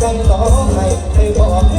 แบ่งต่อให้ไปบอก